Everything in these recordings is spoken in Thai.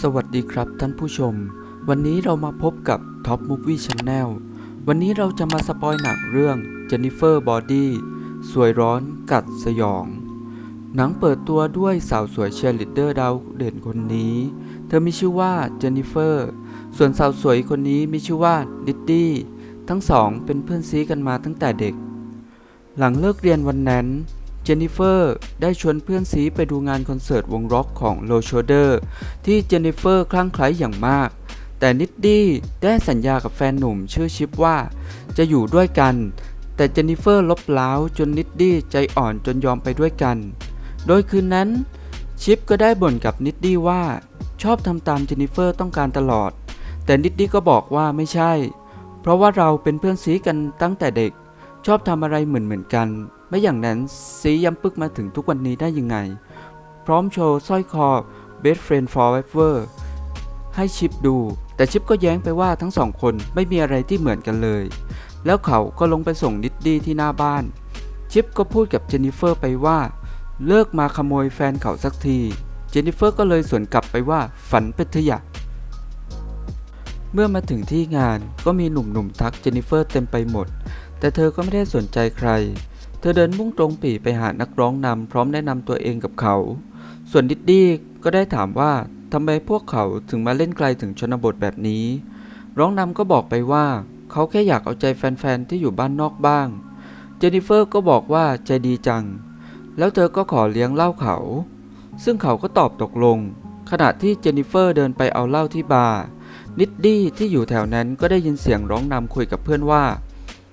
สวัสดีครับท่านผู้ชม วันนี้เรามาพบกับ Top Movie Channel วันนี้เราจะมาสปอยหนังเรื่อง Jennifer Body สวยร้อนกัดสยอง หนังเปิดตัวด้วยสาวสวยเชียร์ลีดเดอร์ดาวเด่นคนนี้ เธอมีชื่อว่าเจนนิเฟอร์ ส่วนสาวสวยคนนี้มีชื่อว่าดิดดี้ ทั้งสองเป็นเพื่อนซีกันมาตั้งแต่เด็ก หลังเลิกเรียนวันนั้น จนนิเฟอร์ได้ชวนเพื่อนซีไปดูงานคอนเสิร์ตวงร็อกของโลโชเดอร์ที่เจนนิเฟอร์คลั่งไคล้อย่างมาก แต่นิดดี้ได้สัญญากับแฟนหนุ่มชื่อชิปว่า จะอยู่ด้วยกัน แต่เจนนิเฟอร์ลบเล้าจนนิดดี้ใจอ่อนจนยอมไปด้วยกัน โดยคืนนั้น ชิปก็ได้บ่นกับนิดดี้ว่า ชอบทำตามเจนนิเฟอร์ต้องการตลอด แต่นิดดี้ก็บอกว่าไม่ใช่ เพราะว่าเราเป็นเพื่อนซีกันตั้งแต่เด็ก ชอบทำอะไรเหมือนเหมือนกัน ไม่อย่างนั้นซีย้ำปึกมาถึงทุกวันนี้ได้ยังไง พร้อมโชว์สร้อยคอ Best Friend Forever ให้ชิปดู แต่ชิปก็แย้งไปว่าทั้งสองคนไม่มีอะไรที่เหมือนกันเลย แล้วเขาก็ลงไปส่งนิดดี้ที่หน้าบ้าน ชิปก็พูดกับเจนนิเฟอร์ไปว่า เลิกมาขโมยแฟนเขาสักที เจนนิเฟอร์ก็เลยสวนกลับไปว่าฝันเป็นเถอะเมื่อมาถึงที่งานก็มีหนุ่มๆทักเจนนิเฟอร์เต็มไปหมด แต่เธอก็ไม่ได้สนใจใคร ธอเดินมุ่งตรงปี่ไปหานักร้องนำพร้อมแนะนำตัวเองกับเขา ส่วนดิดดี้ก็ได้ถามว่าทำไมพวกเขาถึงมาเล่นไกลถึงชนบทแบบนี้ ร้องนำก็บอกไปว่า เขาแค่อยากเอาใจแฟนๆที่อยู่บ้านนอกบ้าง เจนนิเฟอร์ก็บอกว่าใจดีจัง แล้วเธอก็ขอเลี้ยงเหล้าเขา ซึ่งเขาก็ตอบตกลง ขณะที่เจนนิเฟอร์เดินไปเอาเหล้าที่บาร์นิดดี้ที่อยู่แถวนั้นก็ได้ยินเสียงร้องนำคุยกับเพื่อนว่า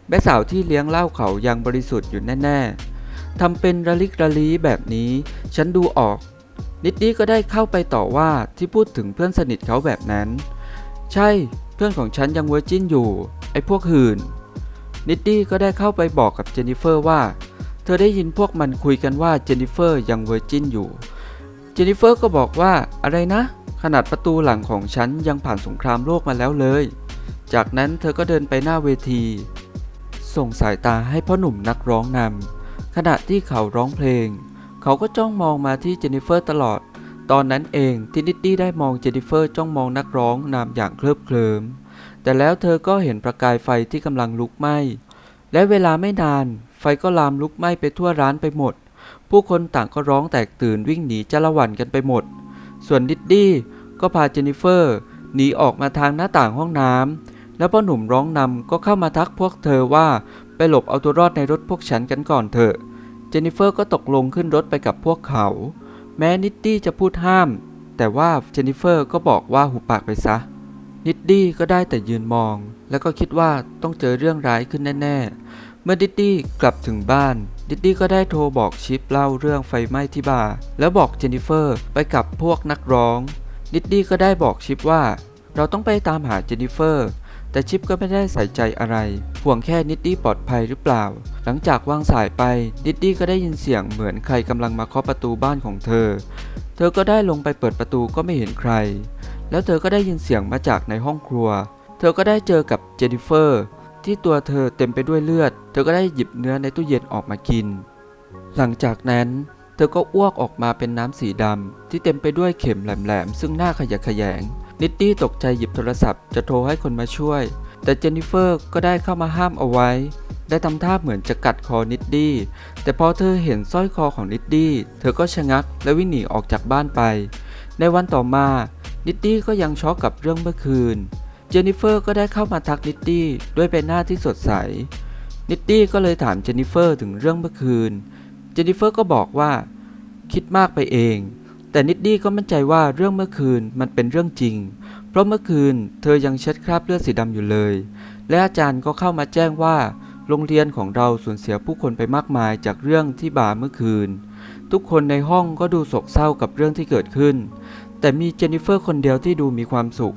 แม่สาวที่เลี้ยงเหล้าเขายังบริสุทธิ์อยู่แน่ๆทำเป็นระลิกระลีแบบนี้ ฉันดูออก นิดดี้ก็ได้เข้าไปต่อว่าที่พูดถึงเพื่อนสนิทเขาแบบนั้น ใช่เพื่อนของฉันยังเวอร์จินอยู่ ไอ้พวกหื่น นิดดี้ก็ได้เข้าไปบอกกับเจนนิเฟอร์ว่า เธอได้ยินพวกมันคุยกันว่าเจนนิเฟอร์ยังเวอร์จินอยู่ เจนนิเฟอร์ก็บอกว่าอะไรนะ ขนาดประตูหลังของฉันยังผ่านสงครามโลกมาแล้วเลย จากนั้นเธอก็เดินไปหน้าเวที ส่งสายตาให้พ่อหนุ่มนักร้องนำขณะที่เขาร้องเพลง เขาก็จ้องมองมาที่เจนนิเฟอร์ตลอด ตอนนั้นเองที่นิดดี้ได้มองเจนนิเฟอร์จ้องมองนักร้องนำอย่างเคลิบเคลิมแต่แล้วเธอก็เห็นประกายไฟที่กำลังลุกไหม้ และเวลาไม่นานไฟก็ลามลุกไหม้ไปทั่วร้านไปหมด ผู้คนต่างก็ร้องแตกตื่นวิ่งหนีจ้าละวันกันไปหมด ส่วนนิดดี้ก็พาเจนนิเฟอร์หนีออกมาทางหน้าต่างห้องน้ำ แล้วพ่อหนุ่มร้องนำก็เข้ามาทักพวกเธอว่าไปหลบเอาตัวรอดในรถพวกฉันกันก่อนเถอะ เจนนิเฟอร์ก็ตกลงขึ้นรถไปกับพวกเขา แม้นิตตี้จะพูดห้าม แต่ว่าเจนนิเฟอร์ก็บอกว่าหุบปากไปซะ นิตตี้ก็ได้แต่ยืนมอง แล้วก็คิดว่าต้องเจอเรื่องร้ายขึ้นแน่ ๆ เมื่อดิตตี้กลับถึงบ้านดิตตี้ก็ได้โทรบอกชิปเล่าเรื่องไฟไหม้ที่บาร์แล้วบอกเจนนิเฟอร์ไปกับพวกนักร้อง ดิตตี้ก็ได้บอกชิปว่า เราต้องไปตามหาเจนนิเฟอร์ แต่ชิปก็ไม่ได้ใส่ใจอะไร ห่วงแค่นิดดี้ปลอดภัยหรือเปล่า หลังจากวางสายไป นิดดี้ก็ได้ยินเสียงเหมือนใครกำลังมาเคาะประตูบ้านของเธอ เธอก็ได้ลงไปเปิดประตูก็ไม่เห็นใคร แล้วเธอก็ได้ยินเสียงมาจากในห้องครัว เธอก็ได้เจอกับเจนนิเฟอร์ ที่ตัวเธอเต็มไปด้วยเลือด เธอก็ได้หยิบเนื้อในตู้เย็นออกมากิน หลังจากนั้นเธอก็อ้วกออกมาเป็นน้ำสีดำที่เต็มไปด้วยเข็มแหลมๆซึ่งหน้าขยะแขยง นิตตี้ตกใจหยิบโทรศัพท์จะโทรให้คนมาช่วย แต่เจนนิเฟอร์ก็ได้เข้ามาห้ามเอาไว้ ได้ทำท่าเหมือนจะกัดคอนิดดี้ แต่พอเธอเห็นสร้อยคอของนิดดี้ เธอก็ชะงักและวิ่งหนีออกจากบ้านไป ในวันต่อมา นิดดี้ก็ยังช็อกกับเรื่องเมื่อคืน เจนนิเฟอร์ก็ได้เข้ามาทักนิดดี้ด้วยใบหน้าที่สดใส นิดดี้ก็เลยถามเจนนิเฟอร์ถึงเรื่องเมื่อคืน เจนนิเฟอร์ก็บอกว่า คิดมากไปเอง แต่นิดดี้ก็มั่นใจว่าเรื่องเมื่อคืนมันเป็นเรื่องจริง เพราะเมื่อคืนเธอยังเช็ดคราบเลือดสีดำอยู่เลย และอาจารย์ก็เข้ามาแจ้งว่า โรงเรียนของเราสูญเสียผู้คนไปมากมายจากเรื่องที่บาร์เมื่อคืน ทุกคนในห้องก็ดูโศกเศร้ากับเรื่องที่เกิดขึ้น แต่มีเจนนิเฟอร์คนเดียวที่ดูมีความสุข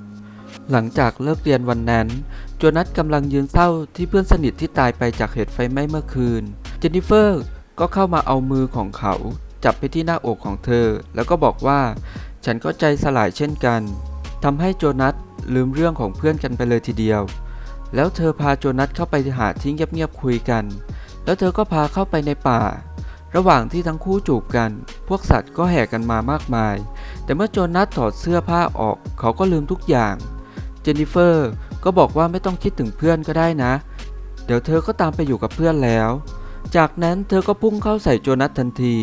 หลังจากเลิกเรียนวันนั้นโจนัสกำลังยืนเศร้าที่เพื่อนสนิทที่ตายไปจากเหตุไฟไหม้เมื่อคืน เจนนิเฟอร์ก็เข้ามาเอามือของเขา จับไปที่หน้าอกของเธอ แล้วก็บอกว่า ฉันก็ใจสลายเช่นกันทำให้โจนัสลืมเรื่องของเพื่อนกันไปเลยทีเดียว แล้วเธอพาโจนัสเข้าไปหาที่เงียบๆคุยกัน แล้วเธอก็พาเข้าไปในป่า ระหว่างที่ทั้งคู่จูบกัน พวกสัตว์ก็แห่กันมามากมาย แต่เมื่อโจนัสถอดเสื้อผ้าออก เขาก็ลืมทุกอย่าง เจนนิเฟอร์ก็บอกว่าไม่ต้องคิดถึงเพื่อนก็ได้นะ เดี๋ยวเธอก็ตามไปอยู่กับเพื่อนแล้ว จากนั้นเธอก็พุ่งเข้าใส่โจนัสทันที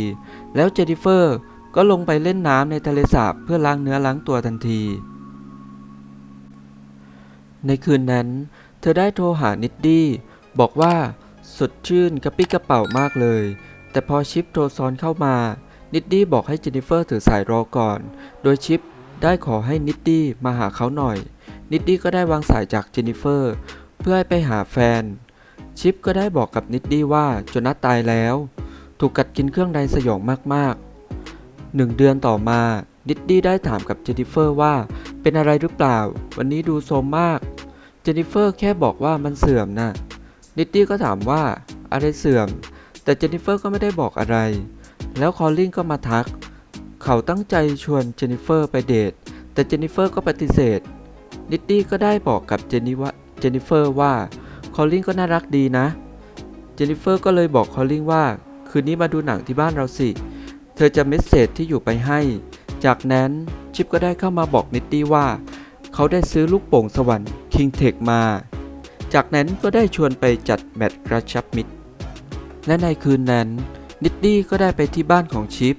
แล้วเจนิเฟอร์ก็ลงไปเล่นน้ำในทะเลสาบเพื่อล้างเนื้อล้างตัวทันที ในคืนนั้น เธอได้โทรหานิดดี้บอกว่าสดชื่นกระปี้กระเป๋ามากเลย แต่พอชิปโทรซ้อนเข้ามา นิดดี้บอกให้เจนนิเฟอร์ถือสายรอก่อน โดยชิปได้ขอให้นิดดี้มาหาเขาหน่อย นิดดี้ก็ได้วางสายจากเจนนิเฟอร์ เพื่อให้ไปหาแฟน ชิปก็ได้บอกกับนิดดี้ว่าจนัสตายแล้ว ถูกกัดกินเครื่องในสยองมากๆหนึ่งเดือนต่อมานิดดี้ได้ถามกับเจนนิเฟอร์ว่าเป็นอะไรหรือเปล่า วันนี้ดูโซมมาก เจนนิเฟอร์แค่บอกว่ามันเสื่อมนะนิดดี้ก็ถามว่าอะไรเสื่อม แต่เจนนิเฟอร์ก็ไม่ได้บอกอะไร แล้วคอลลินก็มาทัก เขาตั้งใจชวนเจนนิเฟอร์ไปเดท แต่เจนนิเฟอร์ก็ปฏิเสธนิดดี้ก็ได้บอกกับเจนนิว่าเจนนิเฟอร์ว่าคอลลินก็น่ารักดีนะ เจนนิเฟอร์ก็เลยบอกคอลลินว่า คืนนี้มาดูหนังที่บ้านเราสิ เธอจะเมสเซจที่อยู่ไปให้ จากนั้นชิปก็ได้เข้ามาบอกนิตตี้ว่า เขาได้ซื้อลูกโป่งสวรรค์คิงเทคมา จากนั้นก็ได้ชวนไปจัดแมตช์กระชับมิตร และในคืนนั้น นิตตี้ก็ได้ไปที่บ้านของชิป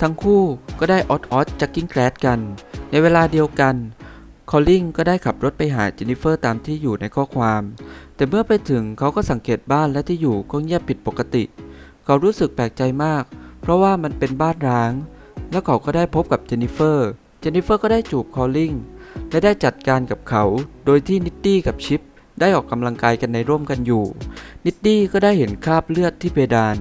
ทั้งคู่ก็ได้ออดออดจักกิ้งแคลดกัน ในเวลาเดียวกันคอลลิงก็ได้ขับรถไปหาเจนนิเฟอร์ตามที่อยู่ในข้อความ แต่เมื่อไปถึงเขาก็สังเกตบ้านและที่อยู่ก็เงียบผิดปกติ เขารู้สึกแปลกใจมาก เพราะว่ามันเป็นบ้านร้าง แล้วเขาก็ได้พบกับเจนนิเฟอร์ เจนนิเฟอร์ก็ได้จูบคอลลิงและได้จัดการกับเขา โดยที่นิตตี้กับชิปได้ออกกำลังกายกันในร่มกันอยู่ นิตตี้ก็ได้เห็นคราบเลือดที่เพดาน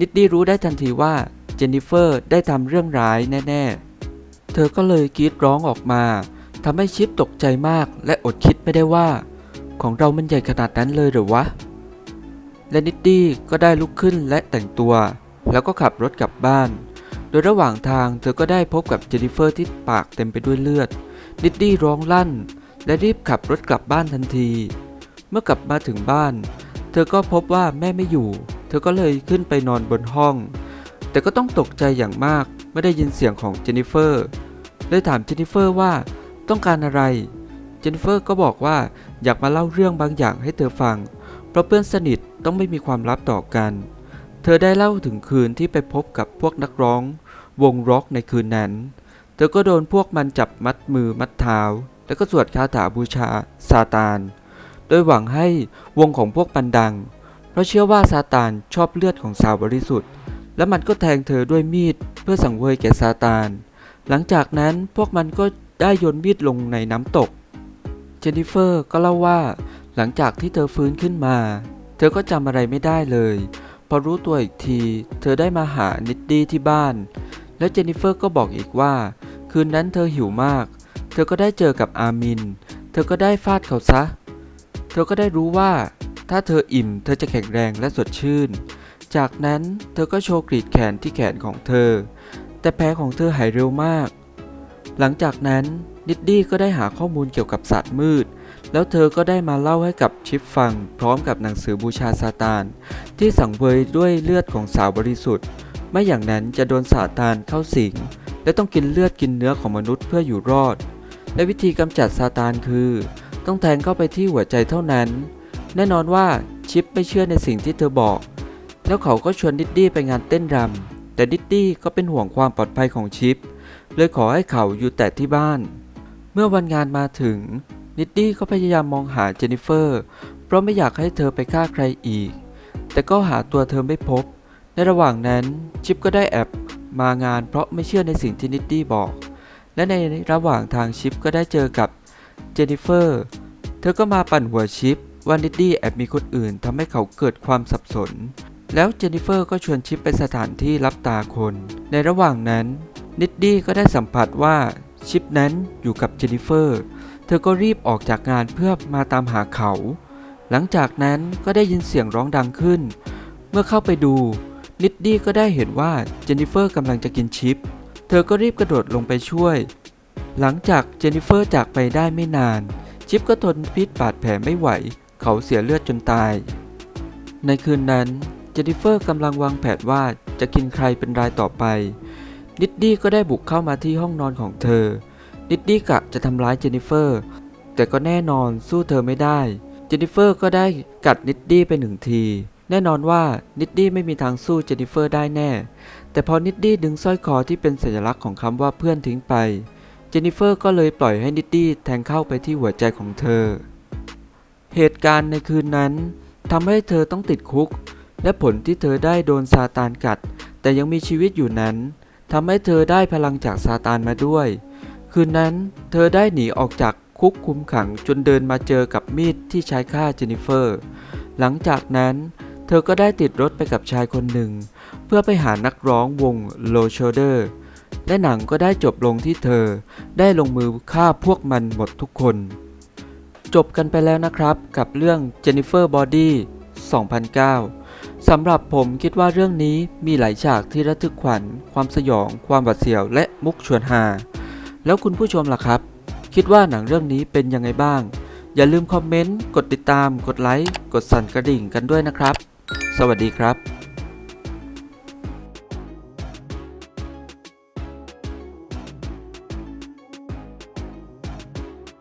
นิตตี้รู้ได้ทันทีว่าเจนนิเฟอร์ได้ทำเรื่องร้ายแน่ๆ เธอก็เลยกรีดร้องออกมาทำให้ชิปตกใจมากและอดคิดไม่ได้ว่า ของเรามันใหญ่ขนาดนั้นเลยหรือวะ และนิตตี้ก็ได้ลุกขึ้นและแต่งตัว แล้วก็ขับรถกลับบ้าน โดยระหว่างทางเธอก็ได้พบกับเจนนิเฟอร์ที่ปากเต็มไปด้วยเลือด นิตตี้ร้องลั่น และรีบขับรถกลับบ้านทันที เมื่อกลับมาถึงบ้าน เธอก็พบว่าแม่ไม่อยู่ เธอก็เลยขึ้นไปนอนบนห้อง แต่ก็ต้องตกใจอย่างมากเมื่อได้ยินเสียงของเจนนิเฟอร์เลยถามเจนนิเฟอร์ว่าต้องการอะไร เจนนิเฟอร์ก็บอกว่าอยากมาเล่าเรื่องบางอย่างให้เธอฟัง ราะเพื่อนสนิทต้องไม่มีความลับต่อกัน เธอได้เล่าถึงคืนที่ไปพบกับพวกนักร้อง วงร็อกในคืนนั้น เธอก็โดนพวกมันจับมัดมือมัดเท้า แล้วก็สวดคาถาบูชาซาตาน โดยหวังให้วงของพวกมันดัง เพราะเชื่อว่าซาตานชอบเลือดของสาวบริสุทธิ์ และมันก็แทงเธอด้วยมีดเพื่อสังเวยแก่ซาตาน หลังจากนั้นพวกมันก็ได้โยนมีดลงในน้ำตก เจนนิเฟอร์ก็เล่าว่า หลังจากที่เธอฟื้นขึ้นมา เธอก็จำอะไรไม่ได้เลย พอรู้ตัวอีกที เธอได้มาหานิดดี้ที่บ้าน แล้วเจนนิเฟอร์ก็บอกอีกว่า คืนนั้นเธอหิวมาก เธอก็ได้เจอกับอามิน เธอก็ได้ฟาดเขาซะ เธอก็ได้รู้ว่า ถ้าเธออิ่ม เธอจะแข็งแรงและสดชื่น จากนั้นเธอก็โชว์กรีดแขนที่แขนของเธอ แต่แผลของเธอหายเร็วมาก หลังจากนั้นนิดดี้ก็ได้หาข้อมูลเกี่ยวกับศาสตร์มืด แล้วเธอก็ได้มาเล่าให้กับชิปฟัง พร้อมกับหนังสือบูชาซาตาน ที่สังเวยด้วยเลือดของสาวบริสุทธิ์ ไม่อย่างนั้นจะโดนซาตานเข้าสิง และต้องกินเลือดกินเนื้อของมนุษย์เพื่ออยู่รอด และวิธีกำจัดซาตานคือ ต้องแทงเข้าไปที่หัวใจเท่านั้น แน่นอนว่าชิปไม่เชื่อในสิ่งที่เธอบอก แล้วเขาก็ชวนดิดดี้ไปงานเต้นรำแต่ดิดดี้ก็เป็นห่วงความปลอดภัยของชิปเลยขอให้เขาอยู่แต่ที่บ้าน เมื่อวันงานมาถึง นิดดี้ก็พยายามมองหาเจนนิเฟอร์ เพราะไม่อยากให้เธอไปฆ่าใครอีก แต่ก็หาตัวเธอไม่พบ ในระหว่างนั้นชิปก็ได้แอบมางานเพราะไม่เชื่อในสิ่งที่นิดดี้บอก และในระหว่างทางชิปก็ได้เจอกับเจนนิเฟอร์ เธอก็มาปั่นหัวชิปว่านิดดี้แอบมีคนอื่นทำให้เขาเกิดความสับสน แล้วเจนนิเฟอร์ก็ชวนชิปไปสถานที่รับตาคน ในระหว่างนั้นนิดดี้ก็ได้สัมผัสว่า ชิปนั้นอยู่กับเจนนิเฟอร์ เธอก็รีบออกจากงานเพื่อมาตามหาเขา หลังจากนั้นก็ได้ยินเสียงร้องดังขึ้น เมื่อเข้าไปดู นิดดี้ก็ได้เห็นว่าเจนนิเฟอร์กำลังจะกินชิป เธอก็รีบกระโดดลงไปช่วย หลังจากเจนนิเฟอร์จากไปได้ไม่นาน ชิปก็ทนพิษบาดแผลไม่ไหว เขาเสียเลือดจนตาย ในคืนนั้นเจนนิเฟอร์กำลังวางแผนว่าจะกินใครเป็นรายต่อไป นิดดี้ก็ได้บุกเข้ามาที่ห้องนอนของเธอ นิดดี้กะจะทำร้ายเจนนิเฟอร์ แต่ก็แน่นอนสู้เธอไม่ได้ เจนนิเฟอร์ก็ได้กัดนิดดี้ไปหนึ่งที แน่นอนว่านิดดี้ไม่มีทางสู้เจนนิเฟอร์ได้แน่ แต่พอนิดดี้ดึงสร้อยคอที่เป็นสัญลักษณ์ของคำว่าเพื่อนทิ้งไป เจนนิเฟอร์ก็เลยปล่อยให้นิดดี้แทงเข้าไปที่หัวใจของเธอ เหตุการณ์ในคืนนั้นทำให้เธอต้องติดคุก และผลที่เธอได้โดนซาตานกัด แต่ยังมีชีวิตอยู่นั้น ทำให้เธอได้พลังจากซาตานมาด้วย คืนนั้นเธอได้หนีออกจากคุกคุมขังจนเดินมาเจอกับมีดที่ใช้ฆ่าเจนนิเฟอร์ หลังจากนั้นเธอก็ได้ติดรถไปกับชายคนหนึ่ง เพื่อไปหานักร้องวงโลโชเดอร์และหนังก็ได้จบลงที่เธอได้ลงมือฆ่าพวกมันหมดทุกคน จบกันไปแล้วนะครับกับเรื่อง Jennifer Body 2009 สำหรับผมคิดว่าเรื่องนี้มีหลายฉากที่ระทึกขวัญ ความสยอง ความหวาดเสียว และมุกชวนฮา แล้วคุณผู้ชมล่ะครับ คิดว่าหนังเรื่องนี้เป็นยังไงบ้าง อย่าลืมคอมเมนต์ กดติดตาม กดไลค์ กดสั่นกระดิ่งกันด้วยนะครับ สวัสดีครับ